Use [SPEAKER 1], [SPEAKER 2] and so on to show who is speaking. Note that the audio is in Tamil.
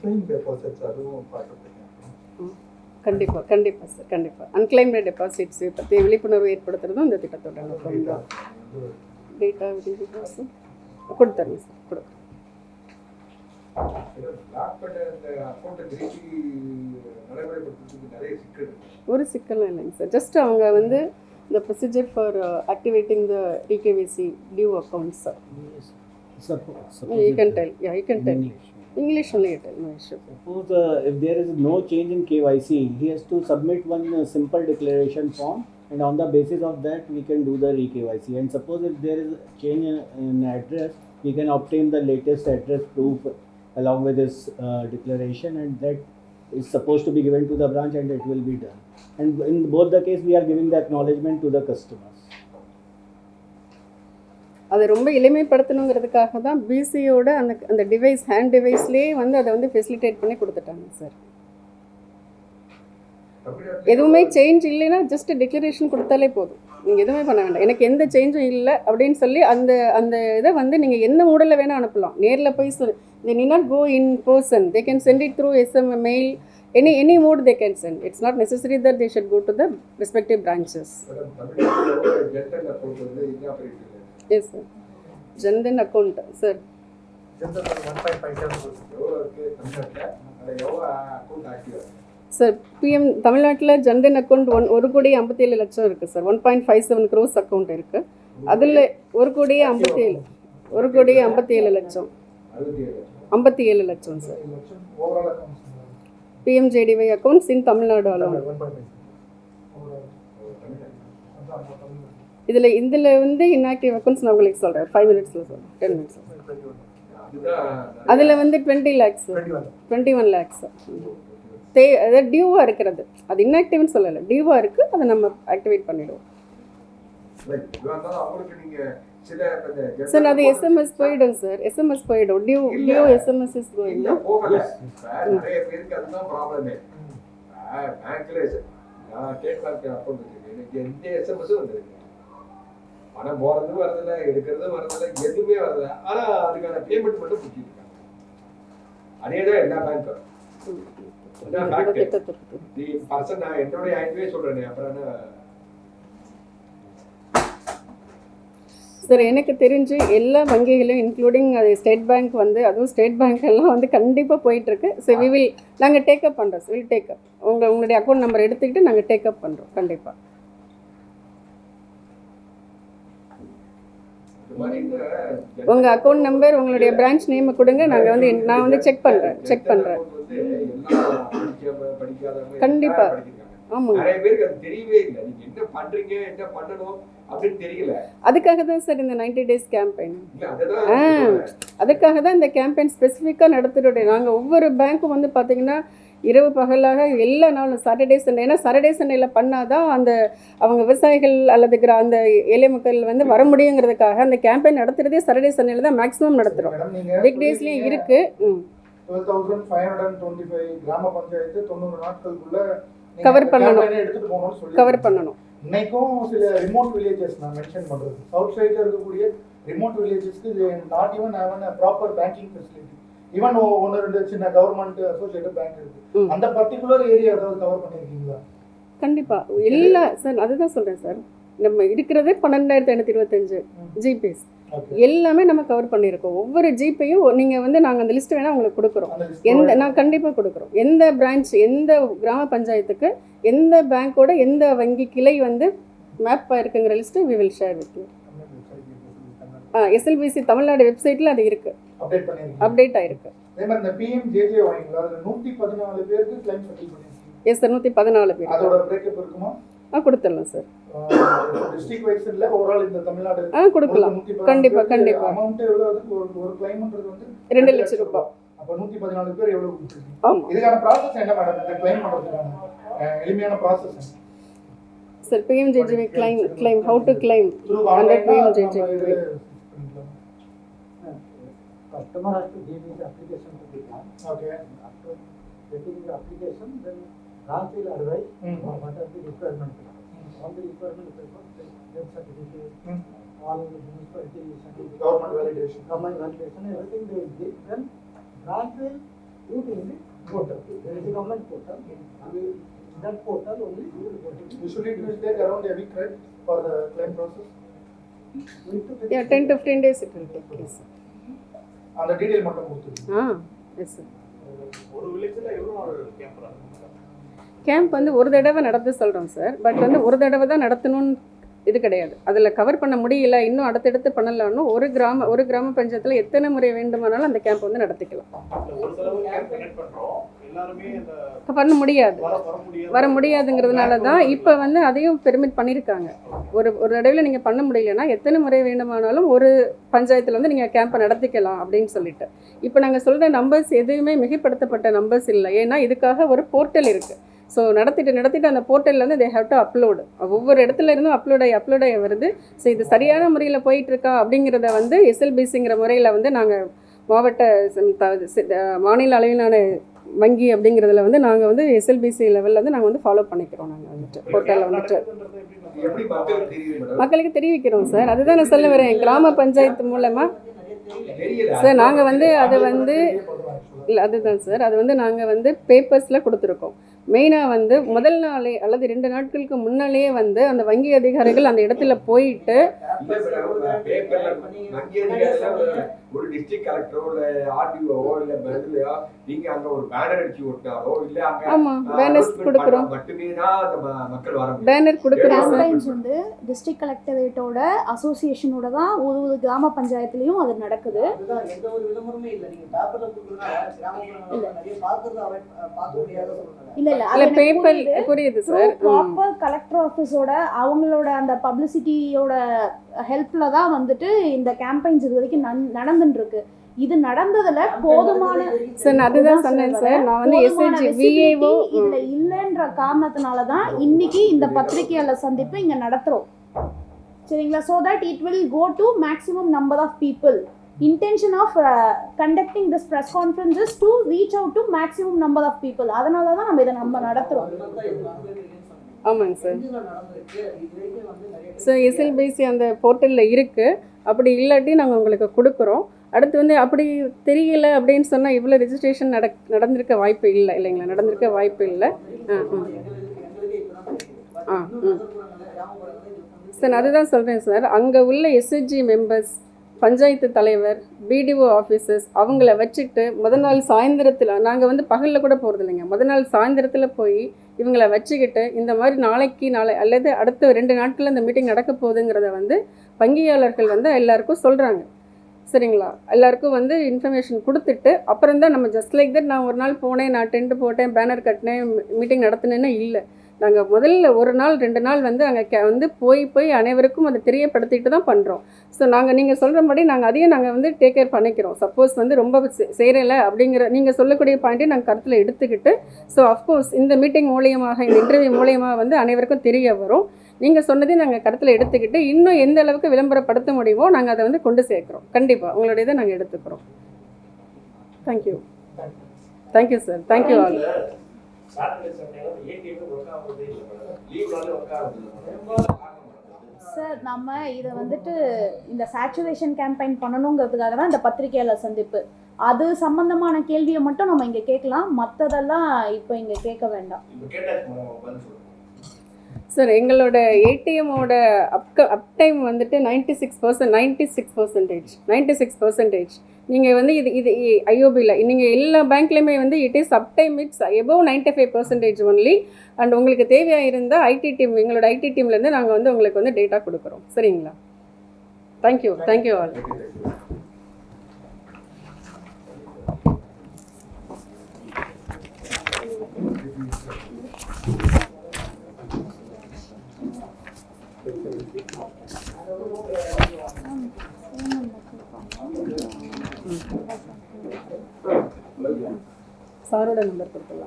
[SPEAKER 1] அன்கிளைம் டெபாசிட்ஸ் அதுவும் பார்த்துருக்கீங்க
[SPEAKER 2] கண்டிப்பாக கண்டிப்பாக சார் கண்டிப்பாக அன்கிளைம்டு டெபாசிட்ஸ் பற்றி விழிப்புணர்வு ஏற்படுத்துறதும் இந்த திட்டத்தோட நோக்கம் தான். டேட்டா கொடுத்துருங்க சார் கொடுக்குறேன். ஒரு சிக்கலும் இல்லைங்க சார் ஜஸ்ட் அவங்க வந்து இந்த procedure for activating the DKVC due accounts sir you can tell ya you can tell
[SPEAKER 3] English
[SPEAKER 2] only it is.
[SPEAKER 3] Suppose uh, if there is no change in KYC, he has to submit one uh, simple declaration form, and on the basis of that, we can do the re-KYC. And suppose if there is change in, in address, we can obtain the latest address proof along with this uh, declaration, and that is supposed to be given to the branch, and it will be done. And in both the case, we are giving the acknowledgement to the customers.
[SPEAKER 2] அதை ரொம்ப எளிமைப்படுத்தணுங்கிறதுக்காக தான் பிசியோட அந்த அந்த டிவைஸ் ஹேண்ட் டிவைஸ்லேயே வந்து அதை வந்து ஃபெசிலிட்டேட் பண்ணி கொடுத்துட்டாங்க சார் எதுவுமே சேஞ்ச் இல்லைன்னா ஜஸ்ட் டிக்ளரேஷன் கொடுத்தாலே போதும். நீங்கள் எதுவுமே பண்ண வேண்டாம். எனக்கு எந்த சேஞ்சும் இல்லை அப்படின்னு சொல்லி அந்த அந்த இதை வந்து நீங்கள் எந்த மூடலில் வேணால் அனுப்பலாம். நேரில் போய் சொல் they need not go in person they can send it through SM mail any any mode they can send it's not necessary that they should go to the respective branches yes sir Jandhan account sir sir PM தமிழ்நாட்டில் ஜன்தன் அக்கௌண்ட் ஒன் ஒரு கோடி ஐம்பத்தி ஏழு லட்சம் இருக்குது sir one point five seven crores account இருக்குது அதில் ஒரு கோடியே ஐம்பத்தி ஏழு ஒரு கோடியே ஐம்பத்தி ஏழு லட்சம். ஐம்பத்தி ஏழு லட்சம். Sir PMJDY accounts in Tamil Nadu. Alone இதில் இதில் வந்து இன்ஆக்டிவ் அக்கௌண்ட்ஸ் நான் உங்களுக்கு சொல்கிறேன் ஃபைவ் மினிட்ஸில் சொல்கிறேன் டென் மினிட்ஸ் அதில் வந்து twenty lakhs
[SPEAKER 1] twenty one
[SPEAKER 2] lakhs they அதாவது டியூவாக இருக்கிறது. அது இன்ஆக்டிவ்னு சொல்லலை. டியூவாக இருக்குது அதை நம்ம ஆக்டிவேட் பண்ணிவிடுவோம் சார் அது எஸ்எம்எஸ் போயிடும் சார் எஸ்எம்எஸ் போயிடும். Due due SMS is going
[SPEAKER 4] பேங்க்ல பேங்க் அக்கௌண்ட் எனக்கு எந்த எஸ்எம்எஸும் வந்திருக்கு. பணம் போறது வரதில்ல எடுக்கிறது வரதில்ல எதுவுமே வரதில்ல. ஆனா அதுக்கான பேமெண்ட் மட்டும் பிடிச்சிட்டு இருக்காங்க அதே தான் எல்லா பேங்க்கும் பர்சன் நான் என்னுடைய ஐடியே சொல்றேனே அப்புறம் என்ன?
[SPEAKER 2] சார் எனக்கு தெரிஞ்சு எல்லா வங்கிகளும் இன்க்ளூடிங் அது ஸ்டேட் பேங்க் வந்து அதுவும் ஸ்டேட் பேங்க் எல்லாம் வந்து கண்டிப்பாக போயிட்டுருக்கு. ஸோ வி வில் நாங்கள் டேக்கப் பண்ணுறோம் வில் டேக்கப் உங்கள் உங்களுடைய அக்கௌண்ட் நம்பர் எடுத்துக்கிட்டு நாங்கள் டேக்கப் பண்ணுறோம் கண்டிப்பாக
[SPEAKER 4] இந்த மாதிரி இந்த
[SPEAKER 2] உங்கள் அக்கௌண்ட் நம்பர் உங்களுடைய பிரான்ச் நேமை கொடுங்க நாங்கள் வந்து நான் வந்து செக் பண்ணுறேன் செக் பண்ணுறேன்
[SPEAKER 4] வந்து எல்லாம் படிக்காம படிக்காதவங்க
[SPEAKER 2] கண்டிப்பா.
[SPEAKER 4] எல்லாரும் படிச்சிருக்காங்க.
[SPEAKER 2] ஆமாங்க அதுக்காக தான் சார் இந்த 90 டேஸ் கேம்பெயின் ஆ. அதுக்காக தான் இந்த கேம்பெயின் ஸ்பெசிஃபிக்காக நடத்துகிறோம் நாங்கள் ஒவ்வொரு பேங்க்கும் வந்து பார்த்தீங்கன்னா இரவு பகலாக எல்லா நாளும் சாட்டர்டே சண்டே ஏன்னா சாட்டர்டே சண்டேல பண்ணாதான் அந்த அவங்க விவசாயிகள் அல்லது கிரா அந்த ஏழை மக்கள் வந்து வர முடியுங்கிறதுக்காக அந்த கேம்பெயின் நடத்துறதே சாட்டர்டே சண்டேல தான் மேக்ஸிமம் நடத்துகிறோம் வீக் டேஸ்லேயும் இருக்குது
[SPEAKER 1] இந்த
[SPEAKER 2] பண்ணணும். கவர் பண்ணணும்.
[SPEAKER 1] இன்னைக்கும் சில ரிமோட் வில்லேஜஸ் நான் மென்ஷன் பண்றது சவுத் சைட்ல இருக்கக்கூடிய remote வில்லேஜஸ்க்கு not even proper banking facility even ஒன்று ரெண்டு சின்ன கவர்மெண்ட் அசோசியேட்டட் பேங்க் இருக்கு. அந்த பர்டிகுலர் ஏரியா ஏதாவது கவர் பண்ணிருக்கீங்களா?
[SPEAKER 2] கண்டிப்பாக எல்லா சார் அதுதான் சொல்கிறேன் சார். நம்ம இருக்கிறதே பன்னெண்டாயிரத்தி ஐநூற்றி இருபத்தஞ்சு ஜிபேஸ் எல்லாமே நம்ம கவர் பண்ணியிருக்கோம். ஒவ்வொரு ஜிபேயும் நீங்கள் வந்து நாங்கள் அந்த லிஸ்ட் வேணால் உங்களுக்கு கொடுக்குறோம். எந்த நான் கண்டிப்பாக கொடுக்குறோம். எந்த பிரான்ச் எந்த கிராம பஞ்சாயத்துக்கு எந்த பேங்க்கோட எந்த வங்கி கிளை வந்து மேப் இருக்குங்கிற list we will share with SLBC Tamil Nadu வெப்சைட்டில் அது இருக்குது
[SPEAKER 1] அப்டேட் பண்ணிருக்கீங்க
[SPEAKER 2] அப்டேட் ஆயிருக்கு.
[SPEAKER 1] அதே மாதிரி இந்த பிஎம் ஜேஜே வாங்கிங்களா? அதுல பதினாலு பேருக்கு கிளைம் செட்டில் பண்ணிருக்கீங்க
[SPEAKER 2] எஸ் சார் நூற்றி பதினாலு பேர்
[SPEAKER 1] அதோட பிரேக்கப் இருக்குமா?
[SPEAKER 2] ஆ கொடுத்துடலாம் சார்
[SPEAKER 1] டிஸ்ட்ரிக்ட் வைஸ் இல்ல ஓவரால் இந்த தமிழ்நாடு?
[SPEAKER 2] ஆ கொடுக்கலாம். கண்டிப்பா, கண்டிப்பா.
[SPEAKER 1] அமௌண்ட் எவ்வளவு? அதுக்கு ஒரு கிளைம்ன்றது வந்து
[SPEAKER 2] ரெண்டு லட்சம் ரூபாய்.
[SPEAKER 1] அப்ப நூத்தி பதினாலு பேர் எவ்வளவு கொடுத்துருக்கீங்க?
[SPEAKER 2] ஆமாம்
[SPEAKER 1] இதுக்கான ப்ராசஸ் என்ன மேடம் இந்த கிளைம் பண்றதுக்கான எளிமையான process
[SPEAKER 2] sir PMJJBY claim claim how to claim
[SPEAKER 1] online
[SPEAKER 2] PMJJBY.
[SPEAKER 5] customer has to give his application to the branch.
[SPEAKER 1] Okay.
[SPEAKER 5] And after getting the application, then branch will advise
[SPEAKER 1] mm-hmm.
[SPEAKER 5] what are the requirement papers. Mm-hmm. All the requirement papers, the death certificate,
[SPEAKER 1] mm-hmm.
[SPEAKER 5] all the municipality certificate,
[SPEAKER 1] government validation,
[SPEAKER 5] government validation, everything they will give. Then branch will put in the portal. There is a government portal. Mm-hmm. We, that portal only you will go to.
[SPEAKER 1] Usually it will take around a week, right, for the client process?
[SPEAKER 2] Yeah, 10 to 15 days it will take. Yes.
[SPEAKER 1] அந்த டீடைல் மட்டும் கொடுத்துருங்க.
[SPEAKER 2] ஆ எஸ் சார்
[SPEAKER 6] ஒரு வில்லேஜில் எவ்வளோ கேம்ப்
[SPEAKER 2] கேம்ப் வந்து ஒரு தடவை நடத்த சொல்கிறோம் சார் பட் வந்து ஒரு தடவை தான் நடத்தணும்னு இது கிடையாது. அதில் கவர் பண்ண முடியல இன்னும் அடுத்தடுத்து பண்ணலான்னு ஒரு கிராம ஒரு கிராம பஞ்சாயத்தில் எத்தனை முறை வேண்டுமானாலும் அந்த கேம்ப் வந்து நடத்திக்கலாம். பண்ண முடியாது.
[SPEAKER 6] வர
[SPEAKER 2] முடியாதுங்கிறதுனால தான் இப்போ வந்து அதையும் பெர்மிட் பண்ணியிருக்காங்க ஒரு ஒரு தடவையில் நீங்கள் பண்ண முடியலன்னா எத்தனை முறை வேண்டுமானாலும் ஒரு பஞ்சாயத்தில் வந்து நீங்கள் கேம்பை நடத்திக்கலாம் அப்படின்னு சொல்லிட்டு. இப்போ நாங்கள் சொல்கிற நம்பர்ஸ் எதுவுமே மிகைப்படுத்தப்பட்ட நம்பர்ஸ் இல்லை. ஏன்னா இதுக்காக ஒரு போர்ட்டல் இருக்குது ஸோ நடத்திட்டு நடத்திட்டு அந்த போர்ட்டலில் வந்து தே ஹேவ் டு அப்லோடு ஒவ்வொரு இடத்துல இருந்தும் அப்லோட் ஆகி அப்லோட் ஆகி வருது. ஸோ இது சரியான முறையில் போயிட்டுருக்கா அப்படிங்கிறத வந்து எஸ்எல்பிசிங்கிற முறையில் வந்து நாங்கள் மாவட்ட மாநில அளவிலான வங்கி அப்படிங்கிறதுல வந்து நாங்கள் வந்து எஸ்எல்பிசி லெவலில் வந்து நாங்கள் வந்து ஃபாலோ பண்ணிக்கிறோம் நாங்கள் வந்துட்டு. போர்ட்டலில் வந்துட்டு.
[SPEAKER 4] மக்களுக்கு
[SPEAKER 2] தெரிவிக்கிறோம் சார். அதுதான் நான் சொல்ல வரேன். கிராம பஞ்சாயத்து மூலமாக சார் நாங்கள் வந்து அதை வந்து இல்லை அதுதான் சார். அது வந்து நாங்கள் வந்து பேப்பர்ஸில் கொடுத்துருக்கோம். மெயினாக வந்து முதல் நாளே அல்லது ரெண்டு நாட்களுக்கு முன்னாலேயே வந்து அந்த வங்கி அதிகாரிகள் அந்த இடத்துல போயிட்டு
[SPEAKER 4] ஒரு டிஸ்ட்ரிக்ட் கலெக்டரோ இல்ல ஆர்டிஓவோ இல்ல பதிலையோ நீங்க அங்க ஒரு பேனர் அடிச்சு விட்டாலோ இல்ல அங்க ஆஹ்,
[SPEAKER 2] பேனர்ஸ் கொடுக்குறோம்.
[SPEAKER 4] மட்டுமே தான் அந்த மக்கள் வர முடியும்.
[SPEAKER 2] பேனர் கொடுக்குறோம்.
[SPEAKER 7] கேம்பெயின்ஸ் வந்து டிஸ்ட்ரிக்ட் கலெக்டரேட்டோட அசோசியேஷனோட தான் ஒரு ஒரு கிராம பஞ்சாயத்துலயும் அது நடக்குது.
[SPEAKER 5] எந்த ஒரு விளம்பரமே இல்லை. நீங்க பேப்பர்ல கொடுக்குறதுனால கிராமப்புறங்கள்ல நிறைய பார்க்கறது அவை பார்க்க முடியாத சொல்றாங்க.
[SPEAKER 7] இல்ல இல்ல.
[SPEAKER 2] இல்லை பேப்பர் புரியுது? சார்
[SPEAKER 7] ப்ராப்பர் கலெக்டர் ஆஃபீஸோட அவங்களோட அந்த பப்ளிசிட்டியோட ஹெல்ப்ல தான் வந்துட்டு இந்த கேம்பெயின்ஸ் இது வரைக்கும் நன்- நடந்துட்டு இருக்கு இது நடந்ததுல போதுமான
[SPEAKER 2] சார் நான் அதுதான் சொன்னேன் சார். நான் வந்து
[SPEAKER 7] visibility
[SPEAKER 2] விஏஓ
[SPEAKER 7] இதுல இல்லைன்ற காரணத்தினால தான் இன்னைக்கு இந்த பத்திரிகையாளர் சந்திப்பு இங்க நடத்துறோம். சரிங்களா? So that it will go to maximum number of people. Intention of uh, conducting this press conference is to reach out to maximum number of people. அதனால தான் நம்ம இதை நம்ம நடத்துறோம்.
[SPEAKER 2] ஆமாங்க சார். ஸோ எஸ்எல்பிசி அந்த போர்ட்டலில் இருக்குது அப்படி இல்லாட்டி நாங்கள் உங்களுக்கு கொடுக்குறோம். அடுத்து வந்து அப்படி தெரியல அப்படின்னு சொன்னால் இவ்வளோ ரெஜிஸ்ட்ரேஷன் நட நடந்திருக்க வாய்ப்பு இல்லை இல்லைங்களா? நடந்திருக்க வாய்ப்பு இல்லை. ஆ ஆ. ம். சார் அதுதான் சொல்கிறேன் சார். அங்கே உள்ள எஸ்ஹெச்ஜி மெம்பர்ஸ் பஞ்சாயத்து தலைவர் பிடிஓ ஆஃபீஸர்ஸ் அவங்கள வச்சுட்டு முத நாள் சாயந்தரத்தில் நாங்கள் வந்து பகலில் கூட போகிறது இல்லைங்க முத நாள் சாயந்தரத்தில் போய் இவங்களை வச்சுக்கிட்டு இந்த மாதிரி நாளைக்கு நாளை அல்லது அடுத்த ரெண்டு நாட்களில் இந்த மீட்டிங் நடக்க போகுதுங்கிறத வந்து வங்கியாளர்கள் வந்து எல்லாருக்கும் சொல்கிறாங்க சரிங்களா? எல்லாருக்கும் வந்து இன்ஃபர்மேஷன் கொடுத்துட்டு அப்புறம் தான் நம்ம ஜஸ்ட் லைக் தட் நான் ஒரு நாள் போனேன் நான் டென்ட் போட்டேன் பேனர் கட்டினேன் மீட்டிங் நடத்தினேன்னு இல்லை. நாங்கள் முதல்ல ஒரு நாள் ரெண்டு நாள் வந்து அங்கே கே வந்து போய் போய் அனைவருக்கும் அதை தெரியப்படுத்திட்டு தான் பண்ணுறோம் ஸோ நாங்கள் நீங்கள் சொல்கிறபடி நாங்கள் அதையும் நாங்கள் வந்து டேக் கேர் பண்ணிக்கிறோம். சப்போஸ் வந்து ரொம்ப செய்கிறல அப்படிங்கிற நீங்கள் சொல்லக்கூடிய பாயிண்ட்டை நாங்கள் கருத்தில் எடுத்துக்கிட்டு ஸோ அஃப்கோர்ஸ் இந்த மீட்டிங் மூலியமாக இந்த இன்டர்வியூ மூலியமாக வந்து அனைவருக்கும் தெரிய வரும். நீங்கள் சொன்னதையும் நாங்கள் கருத்தில் எடுத்துக்கிட்டு இன்னும் எந்த அளவுக்கு விளம்பரப்படுத்த முடியுமோ நாங்கள் அதை வந்து கொண்டு சேர்க்குறோம். கண்டிப்பாக உங்களுடைய இதை நாங்கள் எடுத்துக்கிறோம் thank you thank you sir thank you all
[SPEAKER 7] sir நம்ம இதை வந்துட்டு இந்த சேச்சுரேஷன் கேம்பெயின் பண்ணணுங்கிறதுக்காக தான் இந்த பத்திரிகையாளர் சந்திப்பு. அது சம்பந்தமான கேள்வியை மட்டும் நம்ம இங்கே கேட்கலாம். மற்றதெல்லாம் இப்போ இங்கே கேட்க வேண்டாம்
[SPEAKER 6] இப்போ கேட்டாச்சு மேடம் பதில் சொல்லுங்க
[SPEAKER 2] சார் எங்களோட ஏடிஎம்மோட அப்க அப் டைம் வந்துட்டு ninety six percent ninety six percentage ninety six percentage நீங்கள் வந்து இது இது ஐஓபியில் நீங்கள் எல்லா பேங்க்லேயுமே வந்து it is up time it's above ninety five percentage only and உங்களுக்கு தேவையாக இருந்தால் ஐடி டீம் எங்களோட ஐடி டீம்லேருந்து நாங்கள் வந்து உங்களுக்கு வந்து டேட்டா கொடுக்குறோம். சரிங்களா? Thank you thank you all சாரோட நம்பர் கொடுத்துடலாம்